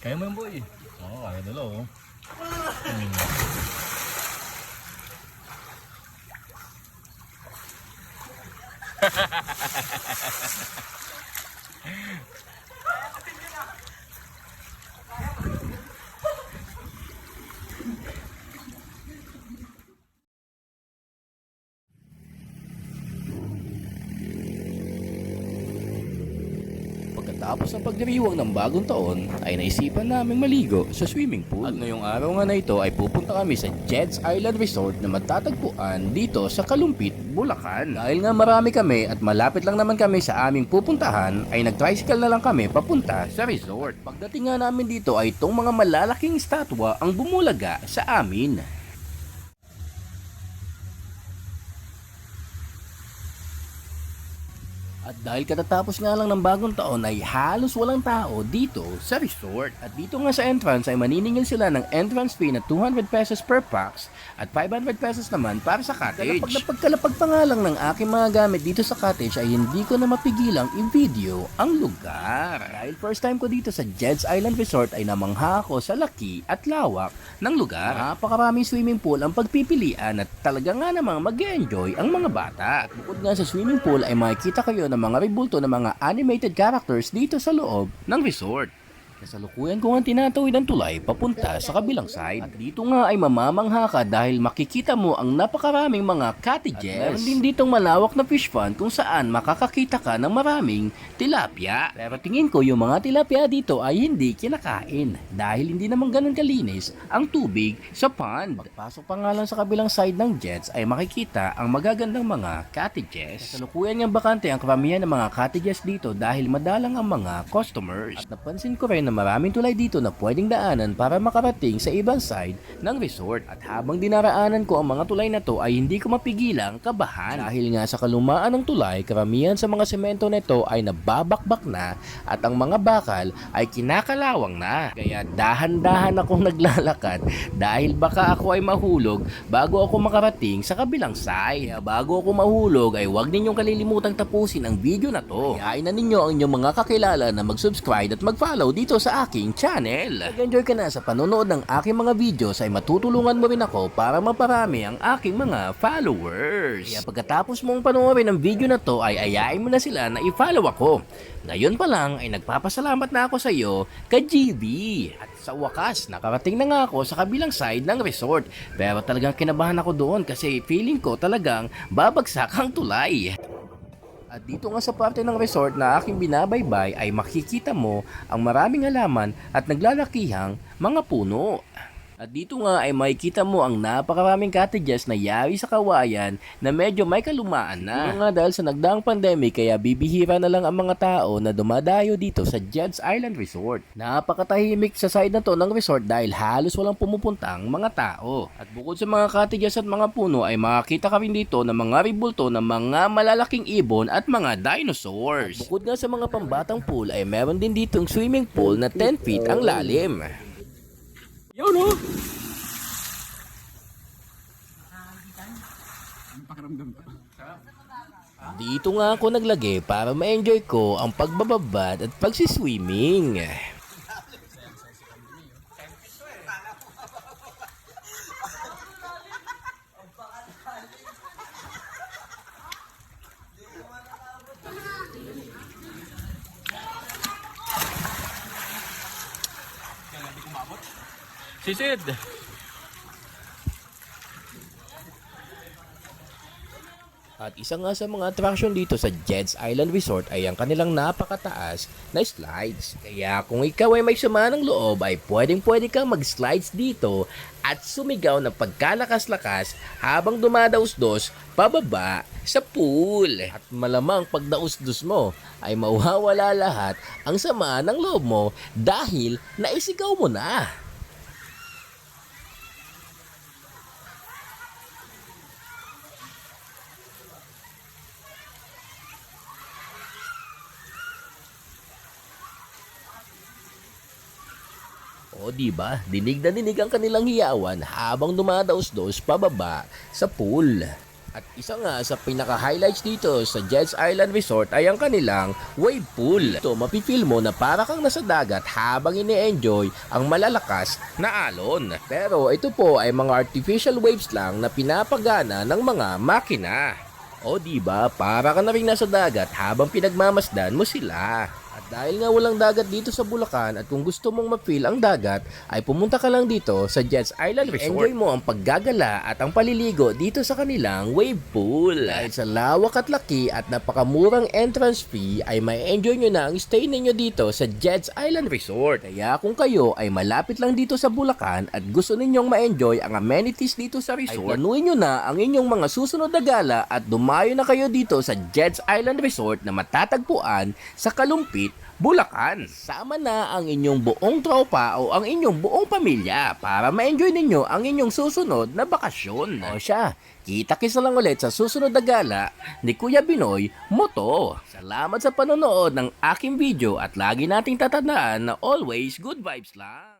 Kaya mo yung boy. Oo, oh, kaya dalaw. Oh. Hmm. Pagkatapos ng pagdiriwang ng bagong taon, ay naisipan naming maligo sa swimming pool. At ngayong araw nga na ito ay pupunta kami sa Jed's Island Resort na matatagpuan dito sa Kalumpit, Bulacan. Dahil nga marami kami at malapit lang naman kami sa aming pupuntahan, ay nag-tricycle na lang kami papunta sa resort. Pagdating nga namin dito ay itong mga malalaking estatwa ang bumulaga sa amin. At dahil katatapos nga lang ng bagong taon ay halos walang tao dito sa resort. At dito nga sa entrance ay maniningil sila ng entrance fee na 200 pesos per pax at 500 pesos naman para sa cottage. Kalapag na pagkalapag pa nga lang ng aking mga gamit dito sa cottage ay hindi ko na mapigilang i-video ang lugar. Dahil first time ko dito sa Jed's Island Resort ay namangha ako sa laki at lawak ng lugar. Napakaraming swimming pool ang pagpipilian at talaga nga namang mag enjoy ang mga bata. At bukod nga sa swimming pool ay makikita kayo ng mga ribulto ng mga animated characters dito sa loob ng resort. Kasalukuyan ko nga tinatawid ang tulay papunta sa kabilang side. At dito nga ay mamamangha ka dahil makikita mo ang napakaraming mga cottages. At meron din ditong malawak na fish pond kung saan makakakita ka ng maraming tilapia. Pero tingin ko yung mga tilapia dito ay hindi kinakain dahil hindi naman ganun kalinis ang tubig sa pond. Pagpasok pa nga lang sa kabilang side ng jets ay makikita ang magagandang mga cottages. Kasalukuyan nga bakante ang karamihan ng mga cottages dito dahil madalang ang mga customers. At napansin ko rin na maraming tulay dito na pwedeng daanan para makarating sa ibang side ng resort. At habang dinaraanan ko ang mga tulay na to ay hindi ko mapigilang kabahan. Dahil nga sa kalumaan ng tulay, karamihan sa mga semento nito ay nababakbak na at ang mga bakal ay kinakalawang na. Kaya dahan-dahan akong naglalakad dahil baka ako ay mahulog bago ako makarating sa kabilang side. Kaya bago ako mahulog ay huwag ninyong kalilimutang tapusin ang video na to. Kayain na ninyo ang inyong mga kakilala na mag-subscribe at mag-follow dito sa aking channel. Nag-enjoy ka na sa panonood ng aking mga videos ay matutulungan mo rin ako para maparami ang aking mga followers. Kaya pagkatapos mong panoorin ang video na to ay ayain mo na sila na i-follow ako. Ngayon pa lang ay nagpapasalamat na ako sa iyo kay GB. At sa wakas, nakarating na nga ako sa kabilang side ng resort. Pero talagang kinabahan ako doon kasi feeling ko talagang babagsak ang tulay. At dito nga sa parte ng resort na aking binabaybay ay makikita mo ang maraming halaman at naglalakihang mga puno. At dito nga ay makikita mo ang napakaraming cottages na yari sa kawayan na medyo may kalumaan na. Ito nga dahil sa nagdaang pandemic kaya bibihira na lang ang mga tao na dumadayo dito sa Jed's Island Resort. Napakatahimik sa side na to ng resort dahil halos walang pumupuntang mga tao. At bukod sa mga cottages at mga puno ay makakita ka rin dito ng mga ribulto ng mga malalaking ibon at mga dinosaurs. At bukod nga sa mga pambatang pool ay meron din ditong swimming pool na 10 feet ang lalim. Yun oh! Dito nga ako naglagay para ma-enjoy ko ang pagbababad at pagsiswimming. Sisid! At isa nga sa mga attraction dito sa Jed's Island Resort ay ang kanilang napakataas na slides. Kaya kung ikaw ay may sama ng loob ay pwedeng pwede kang mag-slides dito at sumigaw ng pagkalakas-lakas habang dumadausdos pababa sa pool. At malamang pag dausdos mo ay mawawala lahat ang sama ng loob mo dahil naisigaw mo na. O di ba? Dinig na dinig ang kanilang hiyawan habang dumadaos-dos pababa sa pool. At isa nga sa pinaka-highlights dito sa Jets Island Resort ay ang kanilang wave pool. Ito, mapipil mo na para kang nasa dagat habang ini-enjoy ang malalakas na alon. Pero ito po ay mga artificial waves lang na pinapagana ng mga makina. O di ba, para ka na rin nasa dagat habang pinagmamasdan mo sila. Dahil nga walang dagat dito sa Bulacan at kung gusto mong ma-feel ang dagat, ay pumunta ka lang dito sa Jets Island Resort. Enjoy mo ang paggagala at ang paliligo dito sa kanilang wave pool. Dahil sa lawak at laki at napakamurang entrance fee, ay may enjoy nyo na ang stay ninyo dito sa Jets Island Resort. Kaya kung kayo ay malapit lang dito sa Bulacan at gusto ninyong ma-enjoy ang amenities dito sa resort, ay planuin nyo na ang inyong mga susunod na gala at dumayo na kayo dito sa Jets Island Resort na matatagpuan sa Kalumpit, Bulacan. Sama na ang inyong buong tropa o ang inyong buong pamilya para ma-enjoy ninyo ang inyong susunod na bakasyon. O siya, kita-kisa lang ulit sa susunod na gala ni Kuya Binoy Moto. Salamat sa panonood ng aking video at lagi nating tatandaan na always good vibes lang.